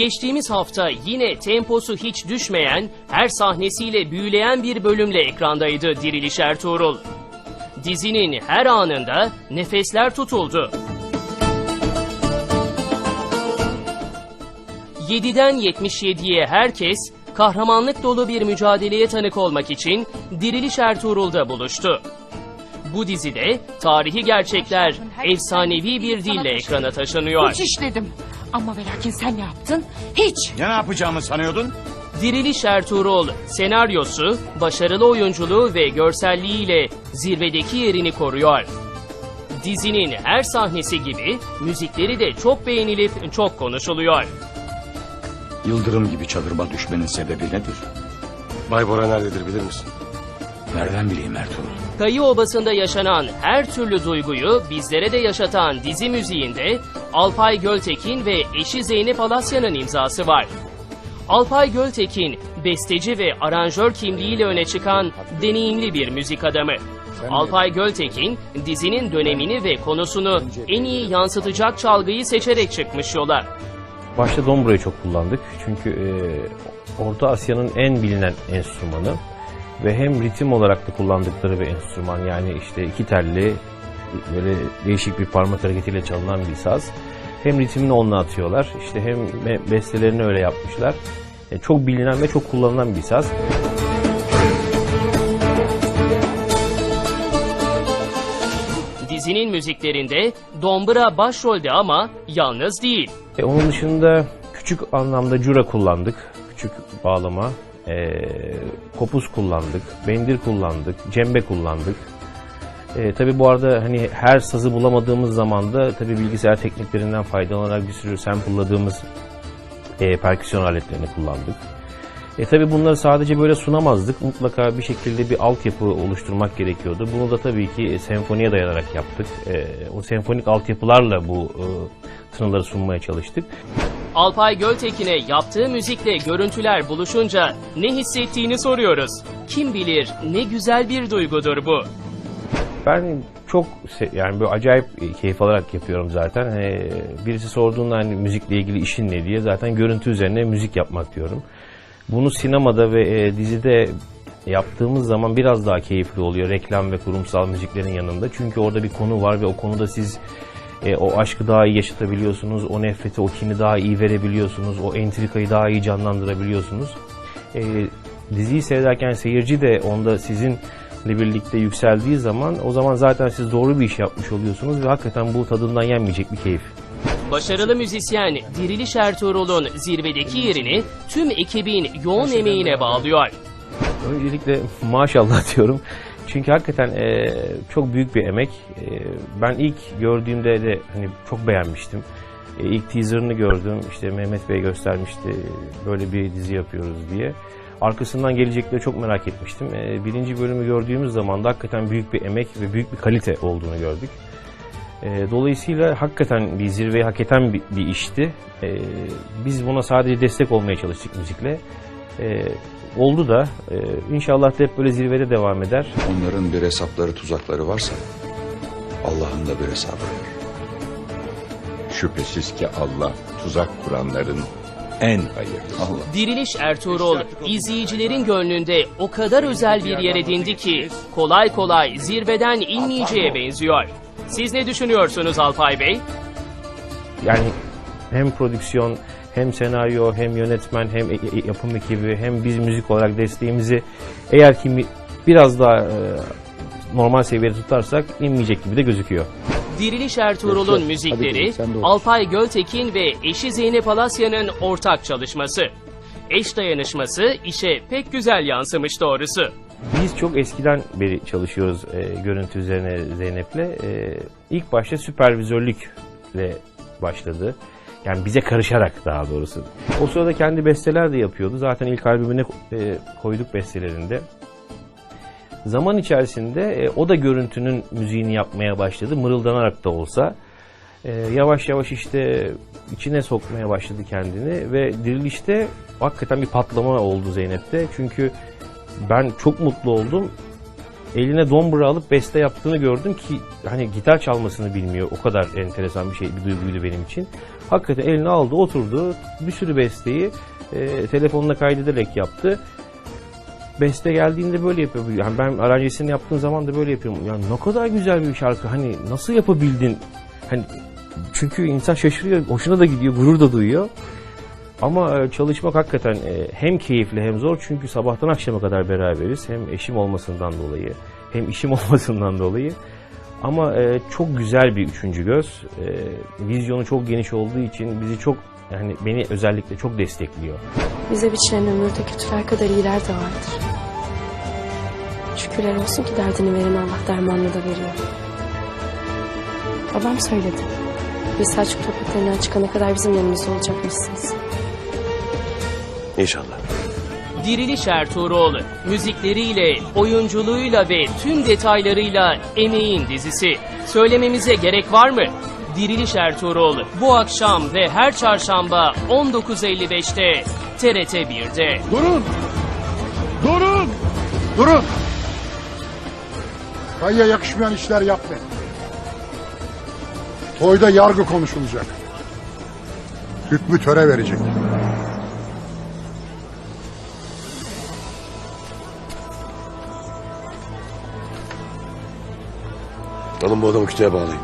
Geçtiğimiz hafta yine temposu hiç düşmeyen, her sahnesiyle büyüleyen bir bölümle ekrandaydı Diriliş Ertuğrul. Dizinin her anında nefesler tutuldu. 7'den 77'ye herkes kahramanlık dolu bir mücadeleye tanık olmak için Diriliş Ertuğrul'da buluştu. Bu dizide tarihi gerçekler efsanevi bir dille ekrana taşınıyor. Hiç işledim. Ama ve lakin sen ne yaptın? Hiç. Ya ne yapacağımı sanıyordun? Diriliş Ertuğrul senaryosu, başarılı oyunculuğu ve görselliğiyle zirvedeki yerini koruyor. Dizinin her sahnesi gibi müzikleri de çok beğenilip çok konuşuluyor. Yıldırım gibi çadırıma düşmenin sebebi nedir? Bay Bora nerededir bilir misin? Nereden bileyim Ertuğrul? Kayı Obası'nda yaşanan her türlü duyguyu bizlere de yaşatan dizi müziğinde Alpay Göltekin ve eşi Zeynep Alasya'nın imzası var. Alpay Göltekin, besteci ve aranjör kimliğiyle öne çıkan deneyimli bir müzik adamı. Alpay Göltekin, dizinin dönemini ve konusunu en iyi yansıtacak çalgıyı seçerek çıkmış yola. Başta dombrayı çok kullandık. Çünkü e, Orta Asya'nın en bilinen enstrümanı ve hem ritim olarak da kullandıkları bir enstrüman. Yani işte iki telli böyle değişik bir parmak hareketiyle çalınan bir saz. Hem ritmini onunla atıyorlar. İşte hem be- bestelerini öyle yapmışlar. E, çok bilinen ve çok kullanılan bir saz. Dizinin müziklerinde Dombra başrolde ama yalnız değil. E, onun dışında küçük anlamda cura kullandık. Küçük bağlama. E, kopuz kullandık. Bendir kullandık. Cembe kullandık. E, tabii bu arada hani her sazı bulamadığımız zaman da tabii bilgisayar tekniklerinden faydalanarak bir sürü sample'ladığımız e, perküsyon aletlerini kullandık. E tabi bunları sadece böyle sunamazdık. Mutlaka bir şekilde bir altyapı oluşturmak gerekiyordu. Bunu da tabii ki senfoniye dayanarak yaptık. E, o senfonik altyapılarla bu e, tınıları sunmaya çalıştık. Alpay Göltekin'e yaptığı müzikle görüntüler buluşunca ne hissettiğini soruyoruz. Kim bilir ne güzel bir duygudur bu. Ben çok yani böyle acayip e, keyif alarak yapıyorum zaten. Hani birisi sorduğunda hani müzikle ilgili işin ne diye zaten görüntü üzerine müzik yapmak diyorum. Bunu sinemada ve e, dizide yaptığımız zaman biraz daha keyifli oluyor reklam ve kurumsal müziklerin yanında. Çünkü orada bir konu var ve o konuda siz e, o aşkı daha iyi yaşatabiliyorsunuz, o nefreti, o kini daha iyi verebiliyorsunuz, o entrikayı daha iyi canlandırabiliyorsunuz. E, diziyi seyrederken seyirci de onda sizinle birlikte yükseldiği zaman o zaman zaten siz doğru bir iş yapmış oluyorsunuz ve hakikaten bu tadından yenmeyecek bir keyif. Başarılı müzisyen Diriliş Ertuğrul'un zirvedeki yerini tüm ekibin yoğun emeğine bağlıyor. Öncelikle maşallah diyorum. Çünkü hakikaten e, çok büyük bir emek. E, ben ilk gördüğümde de hani çok beğenmiştim. E, ilk teaserını gördüm. İşte Mehmet Bey göstermişti böyle bir dizi yapıyoruz diye. Arkasından gelecekleri çok merak etmiştim. E, birinci bölümü gördüğümüz zaman da hakikaten büyük bir emek ve büyük bir kalite olduğunu gördük. E, dolayısıyla hakikaten bir zirveyi hak eden bir, bir işti. E, biz buna sadece destek olmaya çalıştık müzikle. E, oldu da e, inşallah da hep böyle zirvede devam eder. Onların bir hesapları tuzakları varsa Allah'ın da bir hesabı var. Şüphesiz ki Allah tuzak kuranların en hayırlısı. Allah. Diriliş Ertuğrul izleyicilerin gönlünde o kadar özel bir yer edindi ki kolay kolay zirveden inmeyeceğe benziyor. Siz ne düşünüyorsunuz Alpay Bey? Yani hem prodüksiyon hem senaryo hem yönetmen hem e- e- yapım ekibi hem biz müzik olarak desteğimizi eğer ki biraz daha e, normal seviyede tutarsak inmeyecek gibi de gözüküyor. Diriliş Ertuğrul'un müzikleri Alpay Göltekin ve eşi Zeynep Alasya'nın ortak çalışması. Eş dayanışması işe pek güzel yansımış doğrusu. Biz çok eskiden beri çalışıyoruz e, görüntü üzerine Zeynep'le. E, ilk başta süpervizörlükle başladı. Yani bize karışarak daha doğrusu. O sırada kendi besteler de yapıyordu. Zaten ilk albümüne e, koyduk bestelerinde. Zaman içerisinde e, o da görüntünün müziğini yapmaya başladı. Mırıldanarak da olsa. E, yavaş yavaş işte içine sokmaya başladı kendini ve dirilişte hakikaten bir patlama oldu Zeynep'te. Çünkü ben çok mutlu oldum. Eline dombra alıp beste yaptığını gördüm ki hani gitar çalmasını bilmiyor. O kadar enteresan bir şey, bir duyguydu benim için. Hakikaten eline aldı, oturdu. Bir sürü besteyi e, telefonuna kaydederek yaptı. Beste geldiğinde böyle yapıyor. Yani ben aranjesini yaptığım zaman da böyle yapıyorum. Yani ne kadar güzel bir şarkı. Hani nasıl yapabildin? Hani çünkü insan şaşırıyor, hoşuna da gidiyor, gurur da duyuyor. Ama e, çalışmak hakikaten e, hem keyifli hem zor çünkü sabahtan akşama kadar beraberiz. Hem eşim olmasından dolayı hem işim olmasından dolayı. Ama e, çok güzel bir üçüncü göz. Vizyonu çok geniş olduğu için bizi çok yani beni özellikle çok destekliyor. Bize biçilen ömürde kötüler kadar iyiler de vardır. Şükürler olsun ki derdini veren Allah dermanını da veriyor. Babam söyledi. Biz Selçuk topraklarından çıkana kadar bizim yanımızda olacakmışsınız. İnşallah. Diriliş Ertuğrul, müzikleriyle, oyunculuğuyla ve tüm detaylarıyla emeğin dizisi. Söylememize gerek var mı? Diriliş Ertuğrul bu akşam ve her çarşamba 19.55'te TRT 1'de. Durun! Durun! Durun! Kayya yakışmayan işler yapmayın. Toyda yargı konuşulacak. Hükmü töre verecek. Alın bu adamı kütüğe bağlayın.